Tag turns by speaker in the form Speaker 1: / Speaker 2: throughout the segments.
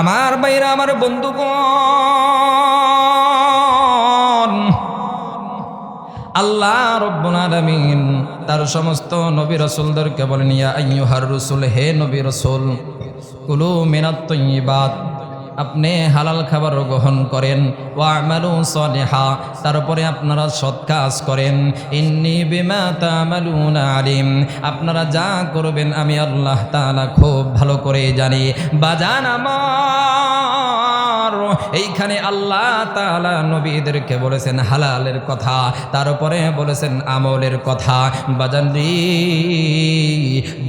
Speaker 1: আমার বাইরা আমার বন্ধুক আল্লাহ আলামিন তার সমস্ত নবী রাসূলদেরকে বলেন, ইয়া আইয়ুহার রসুল, হে নবী রসুল, কুলু মিনাত তাইয়্যিবাত আপনি হালাল খাবার গ্রহণ করেন ও আমালু সলেহা, তারপরে আপনারা সৎ কাজ করেন। ইন্নি বিমা তামালুন আলিম, আপনারা যা করবেন আমি আল্লাহ তাআলা খুব ভালো করে জানি। বাজান আমার। এইখানে আল্লাহ তাআলা নবীদেরকে বলেছেন হালালের কথা, তারপরে বলেছেন আমলের কথা। বাজানরি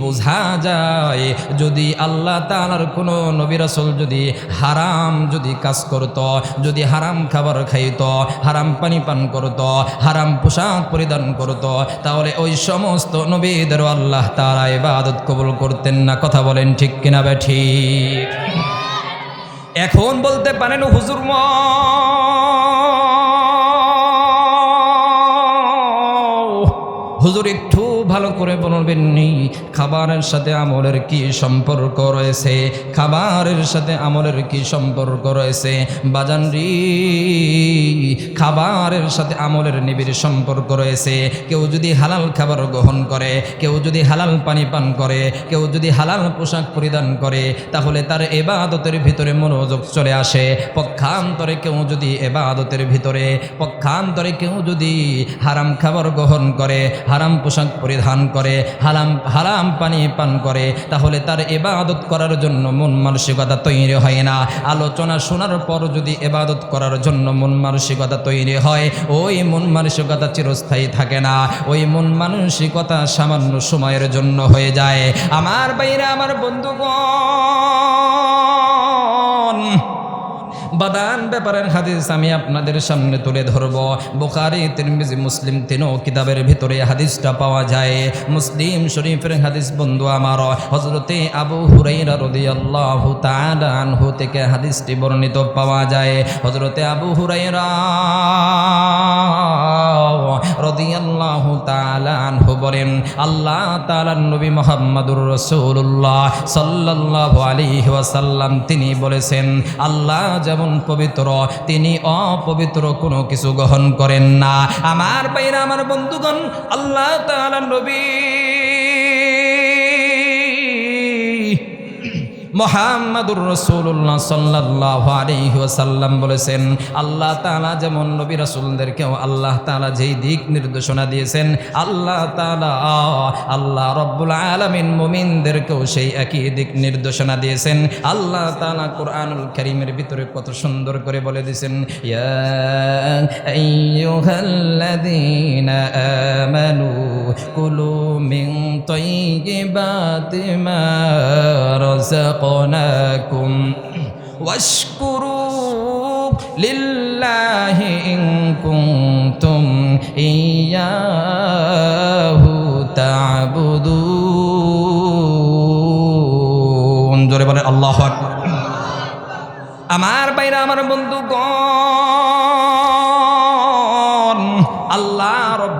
Speaker 1: বোঝা যায়, যদি আল্লাহ তাআলার কোনো নবী রাসূল যদি হারাম যদি কাজ করত, যদি হারাম খাবার খাইত, হারাম পানি পান করত, হারাম পোশাক পরিধান করত, তাহলে ওই সমস্ত নবীদেরও আল্লাহ তাআলা ইবাদত কবুল করতেন না। কথা বলেন ঠিক কিনা বে ঠিক? এখন বলতে পারেন হুজুর ম হুজুর একটু করে বলবেন নি, খাবারের সাথে আমলের কি সম্পর্ক রয়েছে? খাবারের সাথে আমলের কি সম্পর্ক রয়েছে? বাজানরি খাবারের সাথে আমলের নিবিড় সম্পর্ক রয়েছে। কেউ যদি হালাল খাবার গ্রহণ করে, কেউ যদি হালাল পানি পান করে, কেউ যদি হালাল পোশাক পরিধান করে, তাহলে তার এবাদতের ভিতরে মনোযোগ চলে আসে। পক্ষান্তরে কেউ যদি এবাদতের ভিতরে, পক্ষান্তরে কেউ যদি হারাম খাবার গ্রহণ করে, হারাম পোশাক পরিধান করে হারাম হারাম পানি পান করে, তাহলে তার এবাদত করার জন্য মন মানসিকতা তৈরি হয় না। আলোচনা শোনার পর যদি এবাদত করার জন্য মন মানসিকতা তৈরি হয়, ওই মন মানসিকতা চিরস্থায়ী থাকে না। ওই মন মানসিকতা সামান্য সময়ের জন্য হয়ে যায়। আমার বাইরে আমার বন্ধুগণ বাদান ব্যাপারের হাদিস আমি আপনাদের সামনে তুলে ধরব। বোখারি, তিরমিজি, মুসলিম তিনও কিতাবের ভিতরে হাদিসটা পাওয়া যায়। মুসলিম শরীফের হাদিস বন্ধু আমার হজরতে আবু হুরাইরা রদি আল্লাহ তানহু থেকে হাদিসটি বর্ণিত পাওয়া যায়। হজরতে আবু হুরাইরা রাদিয়াল্লাহু তাআলা আনহু বলেন, আল্লাহ তাআলার নবী মুহাম্মদুর রাসূলুল্লাহ সাল্লাল্লাহু আলাইহি ওয়াসাল্লাম তিনি বলেছেন, আল্লাহ যেমন পবিত্র, তিনি অপবিত্র কোনো কিছু গ্রহণ করেন না। আমার বাইরে আমার বন্ধুগণ, আল্লাহ তাআলার নবী মোহাম্মদুর রসুল্লাহ সাল্লাহ ওয়াসাল্লাম বলেছেন, আল্লাহ তাআলা যেমন নবী রাসূলদেরকেও আল্লাহ তাআলা যেই দিক নির্দেশনা দিয়েছেন, আল্লাহ তাআলা, আল্লাহ রব্বুল আলমিন মুমিনদেরকেও সেই একই দিক নির্দেশনা দিয়েছেন। আল্লাহ তাআলা কোরআনুল করিমের ভিতরে কত সুন্দর করে বলে দিয়েছেন, ইয়া আমানু কুলু মিন তাইয়্যিবাতি মা رزقناكم واشكروا لله إن كنتم إياه تعبدون জোরে বলে আল্লাহ আকবার আমার বাইরে আমার বন্ধুগণ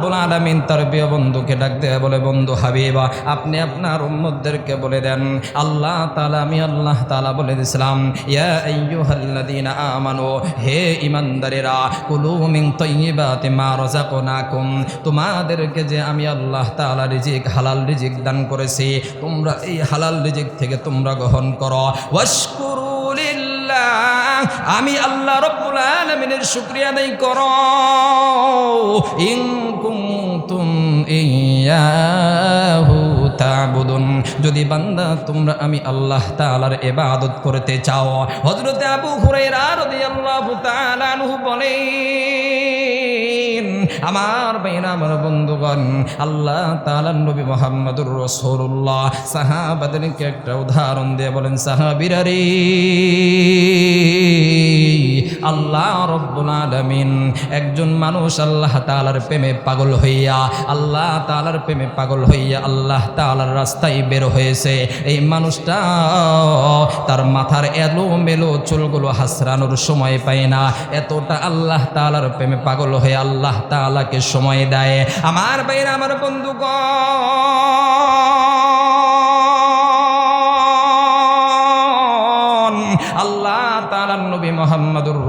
Speaker 1: রব্বুল আলামিন তার প্রিয় বন্ধুকে ডাক দেয়া বলে, বন্ধু হাবিবা, আপনি আপনার উম্মতদেরকে বলে দেন। আল্লাহ তাআলা, আমি আল্লাহ তাআলা বলে দিয়েছিলাম ইয়া আমানু, হে ঈমানদারেরা, কুলু মিন তাইয়্যিবাতি মা রাযাকনাকুম, তোমাদেরকে যে আমি আল্লাহ তাআলা রিজিক, হালাল রিজিক দান করেছি, তোমরা এই হালাল রিজিক থেকে তোমরা গ্রহণ করো। ওয়াশকুরু আমি আল্লাহ রব্বুল আলমিনের শুক্রিয়া আদায় কর। যদি বান্দা তোমরা আমি আল্লাহ তাআলার ইবাদত করতে চাও। হযরত আবু হুরায়রা রাদিয়াল্লাহু তাআলা আনহু বলেন আমার বাইনা আমার বন্ধুগণ, আল্লাহ তাআলার নবী মুহাম্মদুর রাসূলুল্লাহ। সাহাবাদেরকে একটা উদাহরণ দিয়ে বলেন, সাহাবীরা রে, আল্লাহ রব্বুল আলামিন একজন মানুষ আল্লাহ তালার প্রেমে পাগল হইয়া, আল্লাহ তালার প্রেমে পাগল হইয়া আল্লাহ তালার রাস্তায় বের হয়েছে। এই মানুষটা তার মাথার এলো মেলো চুলগুলো হাসরানোর সময় পায় না। এতটা আল্লাহ তালার প্রেমে পাগল হয়ে আল্লাহ তাআলাকে সময় দেয়। আমার বাইরে আমার বন্ধুগণ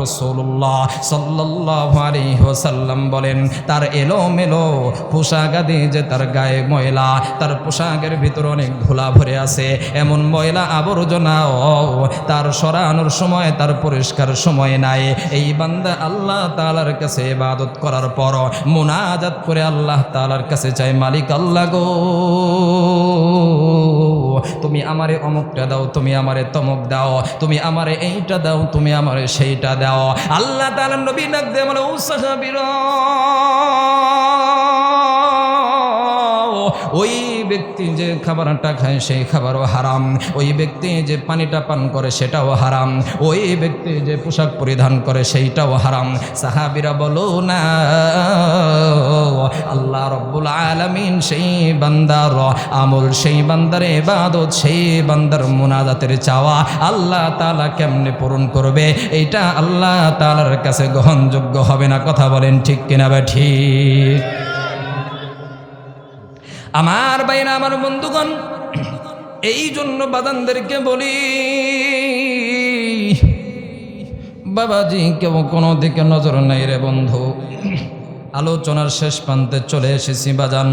Speaker 1: রসুল্লাহ সাল্লাল্লাহু আলাইহি ওয়াসাল্লাম বলেন, তার এলো মেলো পোশাক আদি যে তার গায়ে ময়লা, তার পোশাকের ভিতরে অনেক ধুলা ভরে আছে, এমন ময়লা আবর্জনা ও তার সরানোর সময়, তার পরিষ্কার সময় নাই। এই বান্দা আল্লাহ তালার কাছে ইবাদত করার পর মুনাজাত করে আল্লাহ তালার কাছে চাই মালিক আল্লাহ গো। তুমি আমারে অমুকটা দাও, তুমি আমারে তমুক দাও, তুমি আমারে এইটা দাও, তুমি আমারে সেইটা দাও। আল্লাহ তাআলা নবী ডাক দে ও সাহাবীরা, ওই ব্যক্তি যে খাবারটা খায় সেই খাবারও হারাম, ওই ব্যক্তি যে পানিটা পান করে সেটাও হারাম, ওই ব্যক্তি যে পোশাক পরিধান করে সেইটাও হারাম। সাহাবিরা বলো না আল্লাহ রব্বুল আলমিন সেই বান্দার আমল, সেই বান্দার এবাদত সেই বান্দার মুনাজাতের চাওয়া আল্লাহ তালা কেমনে পূরণ করবে? এটা আল্লাহ তালার কাছে গ্রহণযোগ্য হবে না, কথা বলেন ঠিক কিনা বা ঠিক? আমার বাইরা আমার বন্ধুগণ এই জন্য বাদানদেরকে বলি, বাবাজি, কেউ কোনো দিকে নজর নাই রে বন্ধু। আলোচনার শেষ প্রান্তে চলে এসেছি, বাজান।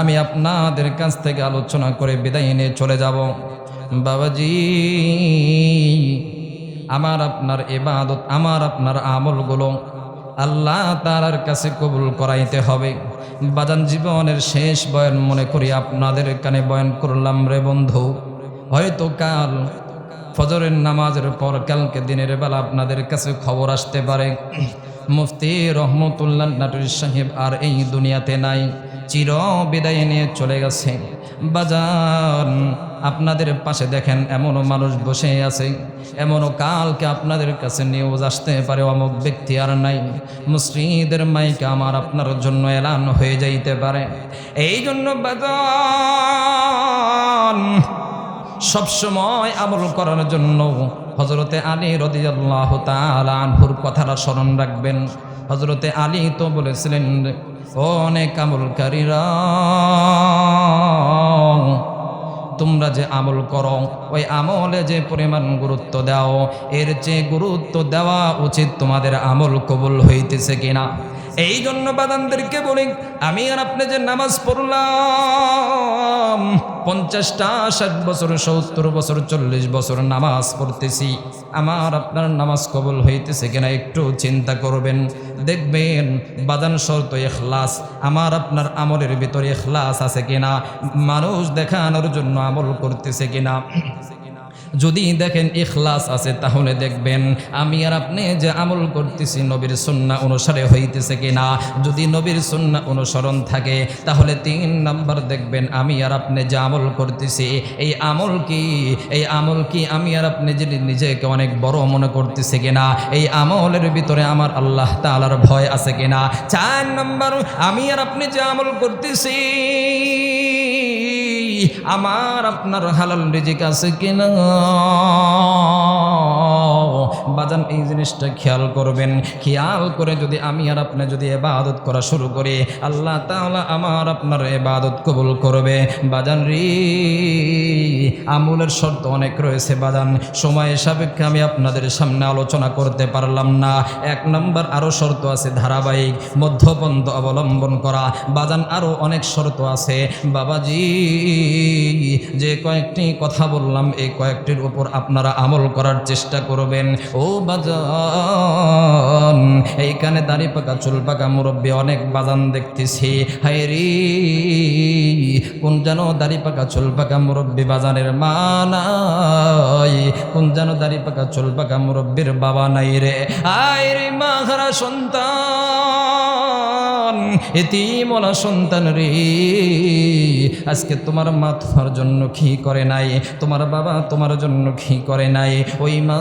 Speaker 1: আমি আপনাদের কাছ থেকে আলোচনা করে বিদায় নিয়ে চলে যাব। বাবাজি, আমার আপনার এবাদত আমার আপনার আমলগুলো আল্লাহ তালার কাছে কবুল করাইতে হবে। বাজান, জীবনের শেষ বয়ান মনে করি আপনাদের কানে বয়ান করলাম রে বন্ধু। হয়তো কাল ফজরের নামাজের পর কালকে দিনের বেলা আপনাদের কাছে খবর আসতে পারে। মুফতি রহমতুল্লাহ নাটুর সাহেব আর এই দুনিয়াতে নাই, চির বিদায় নিয়ে চলে গেছে। বাজার আপনাদের পাশে দেখেন, এমনও মানুষ বসে আছে। এমনও কালকে আপনাদের কাছে নিউজ আসতে পারে, অমুক ব্যক্তি আর নাই। মুসলিদের মাইকে আমার আপনার জন্য এলান হয়ে যাইতে পারে। এই জন্য বাজান সবসময় আমল করার জন্য হজরতে আলী রদিয়াল্লাহ আনহুর কথাটা স্মরণ রাখবেন। হজরতে আলী তো বলেছিলেন অনেক আমলকারীরা, তোমরা যে আমল করো, ওই আমলে যে পরিমাণ গুরুত্ব দাও, এর চেয়ে গুরুত্ব দেওয়া উচিত তোমাদের আমল কবুল হইতেছে কিনা? এই জন্য বাদানদেরকে বলি, আমি আর আপনি যে নামাজ পড়লাম পঞ্চাশটা, ষাট বছর, সত্তর বছর, চল্লিশ বছর নামাজ পড়তেছি। আমার আপনার নামাজ কবল হইতেছে কিনা একটু চিন্তা করবেন। দেখবেন বাদান শর্ত এখলাস, আমার আপনার আমলের ভিতরে এখলাস আছে কিনা, মানুষ দেখানোর জন্য আমল করতেছে কিনা। যদি দেখেন ইখলাস আছে, তাহলে দেখবেন, আমি আর আপনি যে আমল করতেছি নবীর সন্না অনুসারে হইতেছে কিনা? যদি নবীর সন্না অনুসরণ থাকে, তাহলে তিন নাম্বার দেখবেন, আমি আর আপনি যে আমল করতেছি, এই আমল কি? এই আমল কি আমি আর আপনি যে নিজেকে অনেক বড় মনে করতেছি কিনা? এই আমলের ভিতরে আমার আল্লাহ তালার ভয় আছে কিনা? চার নাম্বার, আমি আর আপনি যে আমল করতেছি আমার আপনার হালাল রিজিক আছে কিনা? বাজান, এই জিনিসটা খেয়াল করবেন। খেয়াল করে যদি আমি আর আপনি যদি এবাদত করা শুরু করি, আল্লাহ তাআলা আমার আপনার এবাদত কবুল করবে। বাজান রে, আমলের শর্ত অনেক রয়েছে বাজান। সময় সাপেক্ষে আমি আপনাদের সামনে আলোচনা করতে পারলাম না। এক নম্বর আরও শর্ত আছে ধারাবাহিক, মধ্যপন্থ অবলম্বন করা। বাজান আরও অনেক শর্ত আছে। বাবাজি, যে কয়েকটি কথা বললাম, এই কয়েকটির উপর আপনারা আমল করার চেষ্টা করবেন। ও বাজান, এইখানে দাড়ি পাকা চুল পাকা মুরব্বী অনেক বাজান দেখতেছি। হাই রে, কোন যেন দাড়ি পাকা চুল পাকা মুরব্বী বাজানের মা নাই? কোন যেন দাড়ি পাকা চুল পাকা মুরব্বীর বাবা নাই রে? আয় রে, মা হারা সন্তান এতিমলা সন্তান রে। আজকে তোমার মা তোমার জন্য কি করে নাই, তোমার বাবা তোমার জন্য কি করে নাই। ওই মা,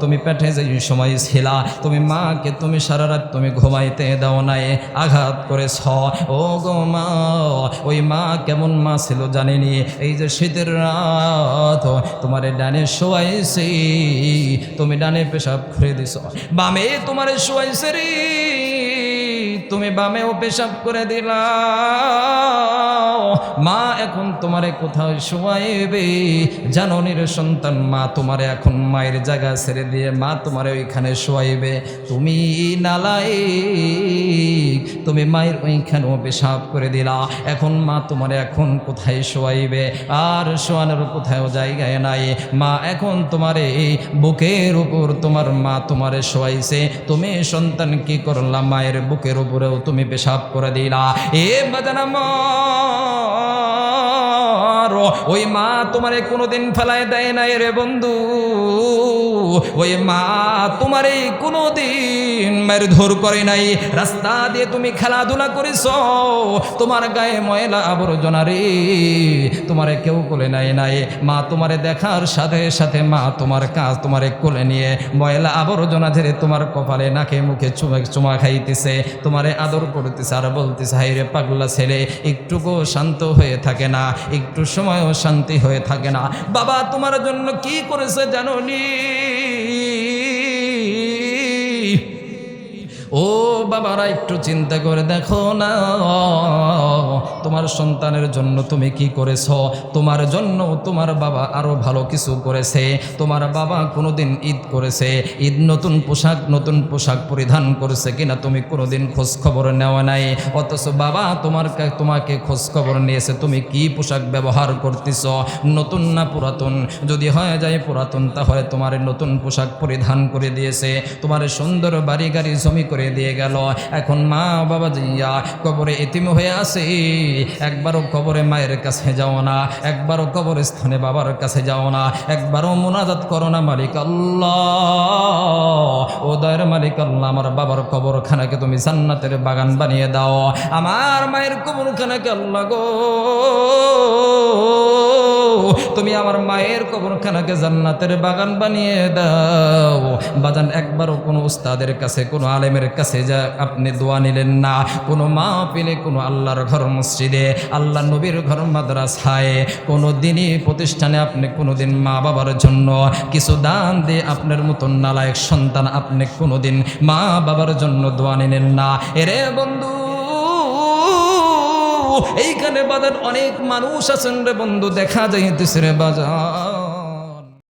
Speaker 1: তুমি পেটে যে সময় ছিলা, তুমি মাকে তুমি সারা রাত তুমি ঘুমাইতে দাও নাই, আঘাত করেছ। ও গো মা, ওই মা কেমন মা ছিল জানিনি? এই যে শীতের রাত, তোমার ডানে শোয়াইছি, তুমি ডানে পেশাব করে দিছ। বামে তোমার শোয়াইছে রে। তুমি বামেও পেশাব করে দিলা মা এখন তোমারে কোথাও শোয়াইবে? জাননীর সন্তান, মা তোমারে এখন মায়ের জায়গা ছেড়ে দিয়ে মা তোমারে ওইখানে শোয়াইবে। তুমি নালাই তুমি মায়ের ওইখানেও পেশাব করে দিলা। এখন মা তোমারে এখন কোথায় শোয়াইবে? আর শোয়ানোর কোথাও জায়গায় নাই। মা এখন তোমারে বুকের উপর তোমার মা তোমারে শোয়াইছে। তুমি সন্তান কি করলা মায়ের বুকের উপরেও তুমি পেশাব করে দিলা। এ বাজানা মা ওই মা তোমারে কোনোদিন ফেলায় দেয় নাই রে বন্ধু। ওই মা তোমারে কোনোদিন মেরে ধর করে নাই। রাস্তা দিয়ে তুমি খেলাধুলা করেছ, তোমার গায়ে ময়লা আবর্জনা রে, তোমারে কেউ কোলে নাই নাই। মা তোমারে দেখার সাথে সাথে মা তোমার কাজ তোমারে কোলে নিয়ে ময়লা আবর্জনা ধরে তোমার কপালে নাকে মুখে চুমা চুমা খাইতেছে। তোমারে আদর করতেছে আর বলতেছে হাই রে পাগলা ছেলে, একটুকু শান্ত হয়ে থাকে না, একটু সময়ও শান্তি হয়ে থাকে না। বাবা তোমার জন্য কি করেছে জানো নি বাবারা, একটু চিন্তা করে দেখো না। তোমার সন্তানের জন্য তুমি কি করেছ? তোমার জন্য তোমার বাবা আরও ভালো কিছু করেছে। তোমার বাবা কোনোদিন ঈদ করেছে। ঈদ নতুন পোশাক নতুন পোশাক পরিধান করেছে কিনা তুমি কোনোদিন খোঁজ খবর নেওয়া নাই। অথচ বাবা তোমার তোমাকে খোঁজ খবর নিয়েছে। তুমি কি পোশাক ব্যবহার করতেছ? নতুন না পুরাতন? যদি হয়ে যায় পুরাতন, তাহলে তোমার নতুন পোশাক পরিধান করে দিয়েছে। তোমার সুন্দর বাড়ি গাড়ি জমি করে দিয়ে গেল। এখন মা বাবা জিয়া কবরে এতিম হয়ে আছে। একবারও কবরে মায়ের কাছে যাও না। একবারও কবর স্থানে বাবার কাছে যাও না। একবারও মোনাজাত করো না মালিক আল্লাহ। ও দয়ের মালিক আল্লাহ, আমার বাবার কবরখানাকে তুমি জান্নাতের বাগান বানিয়ে দাও। আমার মায়ের কবরখানাকে আল্লাহ গো তুমি আমার মায়ের কবরখানাকে জান্নাতের বাগান বানিয়ে দাও। বাজান, একবারও কোনো উস্তাদের কাছে, কোনো আলেমের কাছে যা আপনি দোয়া নিলেন না। কোনো মা পেলে কোনো আল্লাহর ঘর মসজিদে, আল্লাহ নবীর ঘর মাদ্রাসায়। কোনো দিনই প্রতিষ্ঠানে আপনি কোনো দিন মা বাবার জন্য কিছু দান দিয়ে আপনার মতন নালায়ক সন্তান আপনি কোনো দিন মা বাবার জন্য দোয়া নিলেন না। এরে বন্ধু এইখানে বাজার অনেক মানুষ আছেন রে বন্ধু দেখা যাইতেছে রে বাজার।